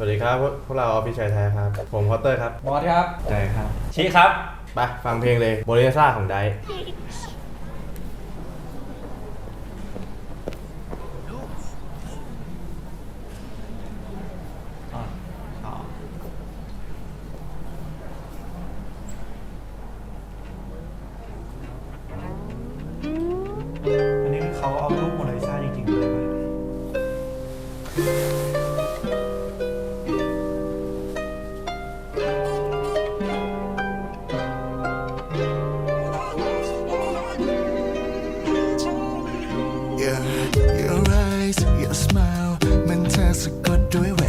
สวัสดีครับ พวกเราออฟฟิศชายแท้ครับ ผมคอตเตอร์ครับ บอสครับ ใช่ครับ ชี้ครับ ไปฟังเพลงเลยโบลิซ่าของไดซ์ your eyes, your smile มันเธอสะกดด้วยเว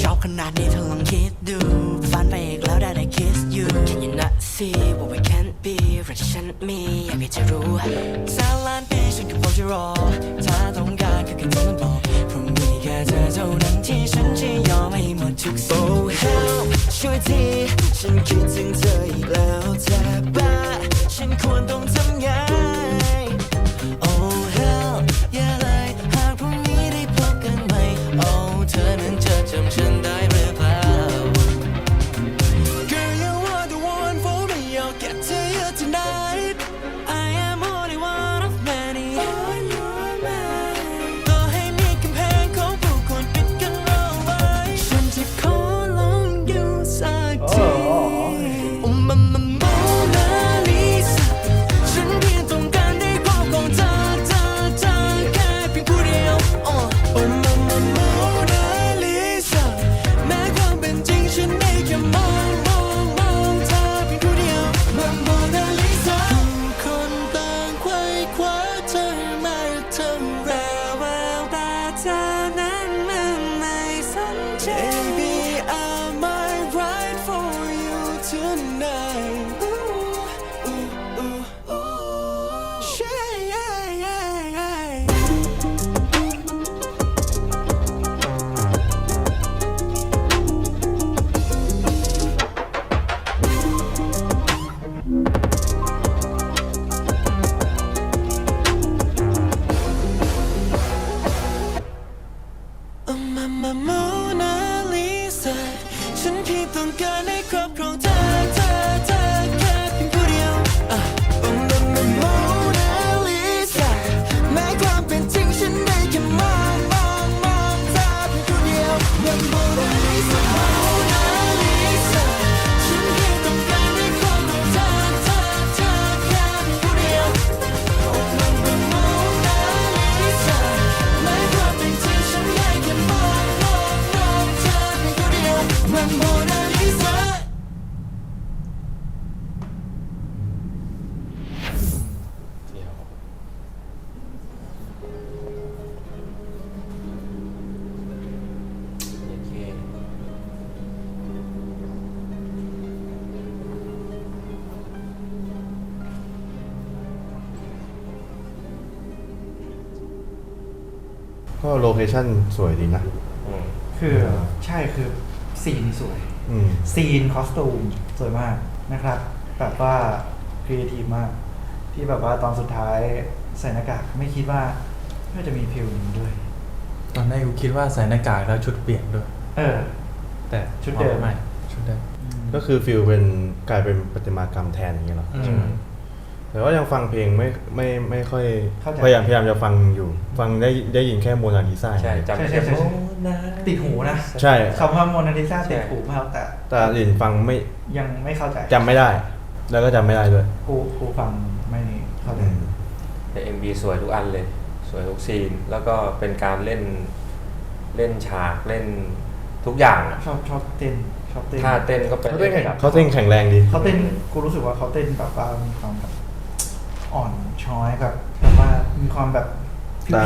ชอบขนาดนี้เธอลองคิดดู ฝันไปอีกแล้วได้ได้ kiss you Can you not see what we can be รักฉันมีอยากให้เธอรู้แสนล้านปีฉันก็พร้อมจะรอ ถ้าต้องการก็แค่เธอมาบอกพรุ่งนี้แค่เธอเท่านั้นที่ฉันจะยอมให้หมดทุกสิ่ง tonight Ooh, ooh, ooh, ooh. Yeah, yeah, yeah, มามาโมนาลิซาฉันเพียงต้องการให้ครอบครองเธอ ก็โลเคชั่นสวยดีนะคือใช่คือซีนสวย อืม ซีนคอสตูมสวยมากนะครับ แบบว่าครีเอทีฟมาก ที่แบบว่าตอนสุดท้ายใส่หน้ากากไม่คิดว่าน่าจะมีพิวนี้ด้วย ตอนแรกกูคิดว่าใส่หน้ากากแล้วชุดเปลี่ยนด้วย เออ แต่ชุดเดิม ไม่ชุดเดิมก็คือฟิลเป็นกลายเป็นประติมากรรมแทนอย่างเงี้ยเหรอ อืมใช่ไหม แต่ว่ายังฟังเพลงไม่ไม่ไม่ค่อยเข้าใจ พยายามพยายามจะฟังอยู่ ฟังได้ได้ยินแค่โมนาลิซาใช่จำใช่ใช่ใช่โอ้นะติดหูนะใช่ คำว่าโมนาลิซาใช่ติดหูมากแต่แต่อื่นฟังไม่ยังไม่เข้าใจจำไม่ได้ แล้วก็จำไม่ได้ด้วยกูกูฟังไม่เข้าใจอืมแต่ MV สวยทุกอันเลย สวยทุกซีน แล้วก็เป็นการเล่นเล่นฉากเล่นทุกอย่างอะชอบชอบเต้นชอบเต้นท่าเต้นก็เป็นเขาเต้นแข็งแบบเขาเต้นแข็งแรงดีเขาเต้นกูรู้สึกว่าเขาเต้นแบบว่ามีความแบบ อ่อนช้อยแบบแบบว่ามีความแบบ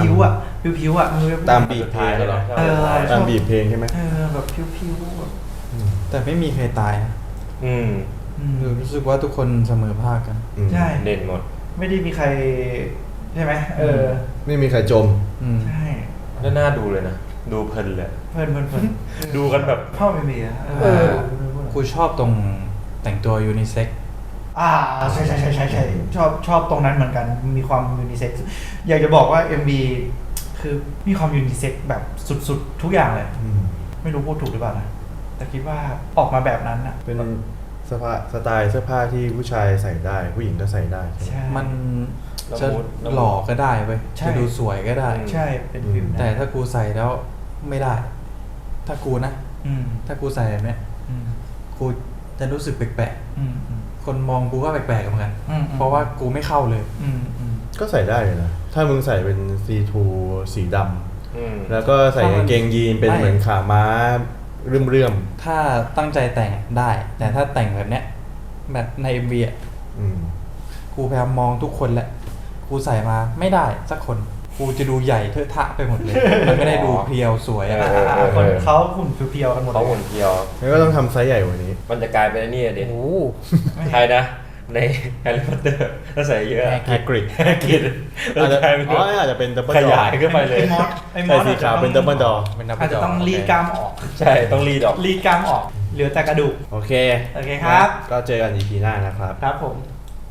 ผิวๆอะผิวๆอะมึงรู้ตามบีบเพลงเหรอเออตามบีบเพลงใช่ไหมเออแบบผิวๆแบบอืมแต่ไม่มีใครตายนะอืมอืมรู้สึกว่าทุกคนเสมอภาคกันอืมใช่เด่นหมด ไม่ได้มีใครใช่ไหมเออ ไม่มีใครจมอืมใช่แล้วน่าดูเลยนะดูเพลินเลยเพลินเพลินเพลินดูกันแบบพ่อไม่มีอะเออกูชอบตรงแต่งตัวยูนิเซ็ก อ่าใช่ใช่ใช่ใช่ใช่ชอบชอบตรงนั้นเหมือนกันมีความยูนิเซ็กซ์อยากจะบอกว่า MV คือมีความยูนิเซ็กซ์แบบสุดๆ ทุกอย่างเลย อืมไม่รู้พูดถูกหรือเปล่านะแต่คิดว่าออกมาแบบนั้นอะเป็นสภาสไตล์เสื้อผ้าที่ผู้ชายใส่ได้ ผู้หญิงก็ใส่ได้ใช่ไหม ใช่ มันละจะมุดละมุดหล่อก็ได้เว้ยใช่ จะดูสวยก็ได้ ใช่เป็นฟิลนั้นแต่ถ้ากูใส่แล้วไม่ได้ ถ้ากูนะ อืมถ้ากูใส่แบบเนี้ยอืมกูจะรู้สึกแปลกอืมอืมๆ คนมองกูก็แปลกๆเหมือนกันอืมเพราะว่ากูไม่เข้าเลย อืมอืมก็ใส่ได้เลยนะ ถ้ามึงใส่เป็นซีทูสีดำอืมแล้วก็ใส่กางเกงยีนเป็นไม่เหมือนขาม้าเรื่อมเรื่อมถ้าตั้งใจแต่งได้ แต่ถ้าแต่งแบบเนี้ย แบบใน MV อะๆอืมกูพยายามมองทุกคนแหละ กูใส่มาไม่ได้สักคน กูจะดูใหญ่เทอะทะไปหมดเลย มันไม่ได้ดูเพรียวสวยอะไรเออเออคนเขาหุ่นเพียวๆกันหมดเขาหุ่นเพียวแล้วก็ต้องทำไซส์ใหญ่กว่านี้ มันจะกลายเป็นไอ้นี่อะดิ โอ้โหใครนะ ในแฮร์รี่พอตเตอร์ถ้าใส่เยอะแฮกริด แฮกิดอาจจะกลายเป็นอ๋ออาจจะเป็นดับเบิลขดอยายขึ้นไปเลย ไอ้มอสไอ้มอใส่สสีขาวเป็นดับเบิลดอเป็นนับอาจจะต้องรีดกล้ามออก ใช่ต้องรีดออก รีดกล้ามออก เหลือแต่กระดูก โอเค โอเคครับ ก็เจอกันอีพีหน้านะครับ ครับผม